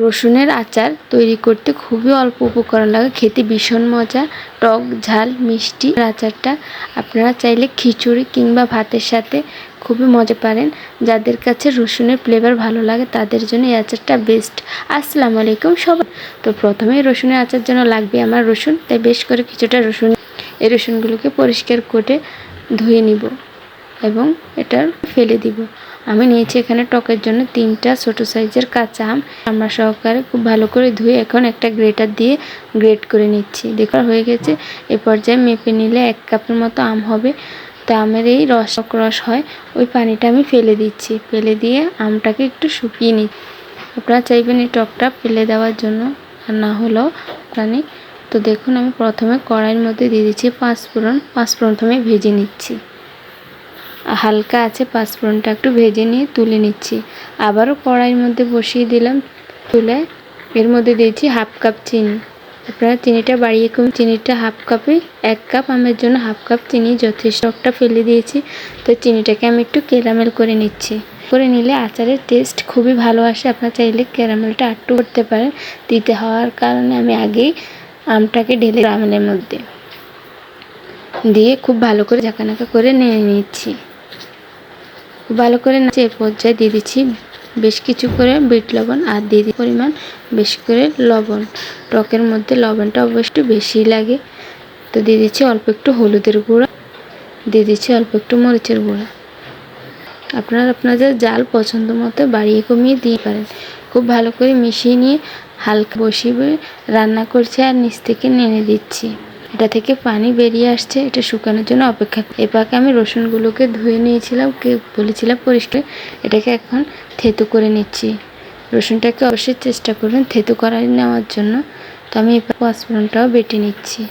রসুনের আচার তৈরি করতে খুবই অল্প উপকরণ লাগে। খেতে ভীষণ মজা। টক, ঝাল, মিষ্টি আচারটা আপনারা চাইলে খিচুড়ি কিংবা ভাতের সাথে খুবই মজা পারেন। যাদের কাছে রসুনের ফ্লেভার ভালো লাগে তাদের জন্য এই আচারটা বেস্ট আসসালামু আলাইকুম সবাই। তো প্রথমেই রসুনের আচার জন্য লাগবে আমার রসুন, তাই বেশ করে কিছুটা রসুন, এই রসুনগুলোকে পরিষ্কার করে ধুয়ে নিব এবং এটা ফেলে দিব। আমি নিয়েছি এখানে টকের জন্য তিনটা ছোট সাইজের কাঁচা আম। আমরা সহকারে খুব ভালো করে ধুয়ে এখন একটা গ্রেটার দিয়ে গ্রেট করে নিচ্ছি। দেখার হয়ে গেছে। এ পর্যায়ে মেপে নিলে এক কাপের মতো আম হবে। তো আমের এই রস রস হয়, ওই পানিটা আমি ফেলে দিচ্ছি। ফেলে দিয়ে আমটাকে একটু শুকিয়ে নিচ্ছি। আপনারা চাইবেন এই টকটা ফেলে দেওয়ার জন্য, আর না হলেও পানি। তো দেখুন, আমি প্রথমে কড়াইয়ের মধ্যে দিয়ে দিচ্ছি পাঁচফোড়ন। পাঁচফোড়ন প্রথমে ভেজে নিচ্ছি। হালকা আছে, পাঁচফোড়নটা একটু ভেজে নিয়ে তুলে নিচ্ছি। আবারও কড়াইয়ের মধ্যে বসিয়ে দিলাম তুলে। এর মধ্যে দিয়েছি হাফ কাপ চিনি। আপনারা চিনিটা বাড়িয়ে কম, চিনিটা হাফ কাপে, এক কাপ আমের জন্য হাফ কাপ চিনি যথেষ্ট। একটা ফেলে দিয়েছি, তো চিনিটাকে আমি একটু কেরামেল করে নিচ্ছি। করে নিলে আচারের টেস্ট খুবই ভালো আসে। আপনারা চাইলে ক্যারামেলটা আটটু করতে পারেন। দিতে হওয়ার কারণে আমি আগেই আমটাকে ঢেলে ক্যারামেলের মধ্যে। দিয়ে খুব ভালো করে ঝাঁকানাকা করে নিয়ে নিচ্ছি। ভালো করে নাচে পর্যায়ে দিয়ে দিচ্ছি বেশ কিছু করে বিট লবণ আর দিয়ে দিই পরিমাণ বেশি করে লবণ। টকের মধ্যে লবণটা অবশ্যই বেশি লাগে। তো দিয়ে দিচ্ছি অল্প একটু হলুদের গুঁড়া। দিয়ে দিচ্ছি অল্প একটু মরিচের গুঁড়া। আপনারা আপনাদের জাল পছন্দ মতো বাড়িয়ে কমিয়ে দিয়ে পারেন। খুব ভালো করে মিশিয়ে নিয়ে হালকা বসিয়ে রান্না করছি আর নিচ থেকে নেড়ে দিচ্ছি। এটা থেকে পানি বেরিয়ে আসছে, এটা শুকানোর জন্য অপেক্ষা। এ পাকে আমি রসুনগুলোকে ধুয়ে নিয়েছিলাম কে বলেছিলাম পরিষ্কার। এটাকে এখন থেতু করে নিচ্ছি। রসুনটাকে অবশ্যই চেষ্টা করবেন থেতু করাই নেওয়ার জন্য। তো আমি এবার পাঁচফোড়নটাও বেটে নিচ্ছি।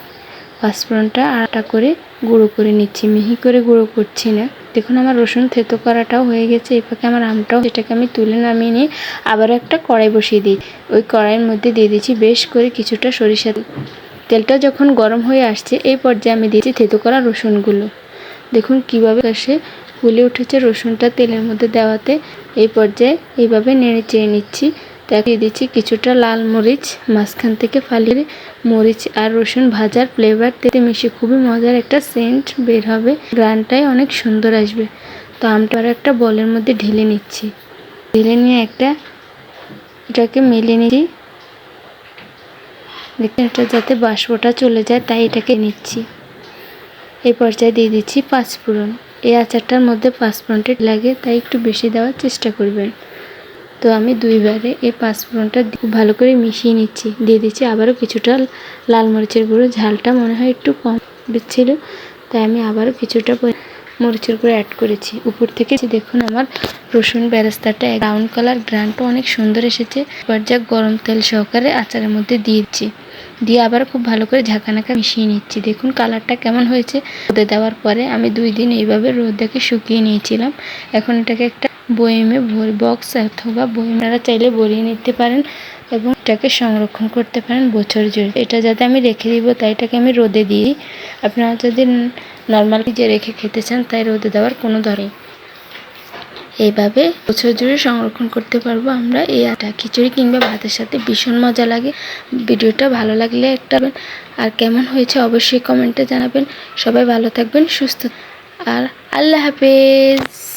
পাঁচফোড়নটা আটা করে গুঁড়ো করে নিচ্ছি। মিহি করে গুঁড়ো করছি না। দেখুন আমার রসুন থেতো করাটাও হয়ে গেছে। এই পাকে আমার আমটাও, সেটাকে আমি তুলে নামিয়ে নিয়ে আবার একটা কড়াই বসিয়ে দিই। ওই কড়াইয়ের মধ্যে দিয়ে দিচ্ছি বেশ করে কিছুটা সরিষা তেলটা যখন গরম হয়ে আসছে, এই পর্যায়ে আমি দিয়েছি থেতো করা রসুনগুলো। দেখুন কীভাবে সে ফুলে উঠেছে রসুনটা তেলের মধ্যে দেওয়াতে। এই পর্যায়ে এইভাবে নেড়ে চেয়ে নিচ্ছি। তাকে দিচ্ছি কিছুটা লাল মরিচ, মাঝখান থেকে ফালিয়ে মরিচ আর রসুন ভাজার ফ্লেভার তেতে মিশে খুবই মজার একটা সেন্ট বের হবে। গ্রানটাই অনেক সুন্দর আসবে। তো আমটা একটা বলের মধ্যে ঢেলে নিচ্ছি। ঢেলে নিয়ে একটা এটাকে মেলে নিচ্ছি। এটা যাতে বাষ্পটা চলে যায়, তাই এটাকে নিচ্ছি। এই পর্যায়ে দিয়ে দিচ্ছি পাঁচফোড়ন। এই আচারটার মধ্যে পাঁচফোড়নটা লাগে, তাই একটু বেশি দেওয়ার চেষ্টা করবেন। তো আমি দুইবারে এই পাঁচফোড়নটা খুব ভালো করে মিশিয়ে নিচ্ছি। দিয়ে দিচ্ছি আবারও কিছুটা লাল মরিচের গুঁড়ো, ঝালটা মনে হয় একটু কম ছিল, তাই আমি আবারও কিছুটা মরিচের গুঁড়ো অ্যাড করেছি। উপর থেকে দেখুন আমার রসুন বেরেস্তাটা ব্রাউন কালার গ্রানটা অনেক সুন্দর এসেছে। পর্যায়ে গরম তেল সহকারে আচারের মধ্যে দিয়েছি দিয়ে আবার খুব ভালো করে ঝাঁকানাকা মিশিয়ে নিচ্ছি। দেখুন কালারটা কেমন হয়েছে। রোদে দেওয়ার পরে আমি দুই দিন এইভাবে রোদেকে শুকিয়ে নিয়েছিলাম। এখন এটাকে একটা বয়েমে ভরে বক্স অথবা বয়েমেরা চাইলে ভরিয়ে নিতে পারেন এবং এটাকে সংরক্ষণ করতে পারেন বছর জুড়ে। এটা যাতে আমি রেখে দিব, তাই এটাকে আমি রোদে দিই। আপনারা যদি নর্মাল যে রেখে খেতে চান, তাই রোদে দেওয়ার কোনো দরকার এইভাবে বছর জুড়ে সংরক্ষণ করতে পারব আমরা এই আটা খিচুড়ি কিংবা ভাতের সাথে ভীষণ মজা লাগে। ভিডিওটা ভালো লাগলে একটা আর কেমন হয়েছে অবশ্যই কমেন্টে জানাবেন। সবাই ভালো থাকবেন, সুস্থ আর আল্লাহ হাফেজ।